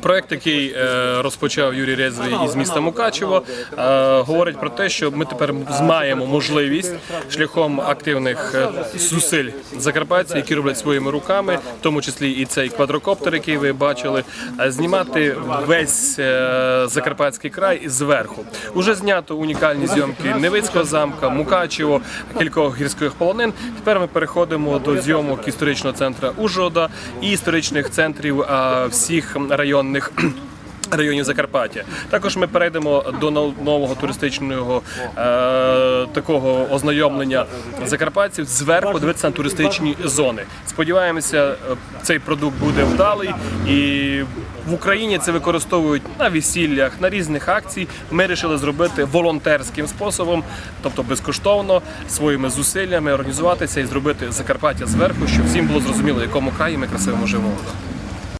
Проект, який е, розпочав Юрій Резвий із міста Мукачево, е, говорить про те, що ми тепер маємо можливість шляхом активних е, зусиль закарпатців, які роблять своїми руками, в тому числі і цей квадрокоптер, який ви бачили, знімати весь закарпатський край зверху. Уже знято унікальні зйомки Невицького замка, Мукачево, кількох гірських полонин. Тепер ми переходимо до зйомок історичного центру Ужгорода і історичних центрів а, всіх районних. Районів Закарпаття також ми перейдемо до нового туристичного е, такого ознайомлення закарпатців зверху дивитися на туристичні зони. Сподіваємося, е, цей продукт буде вдалий і в Україні це використовують на весіллях, на різних акцій. Ми вирішили зробити волонтерським способом, тобто безкоштовно своїми зусиллями організуватися і зробити Закарпаття зверху, щоб всім було зрозуміло, якому краї ми красивому живемо.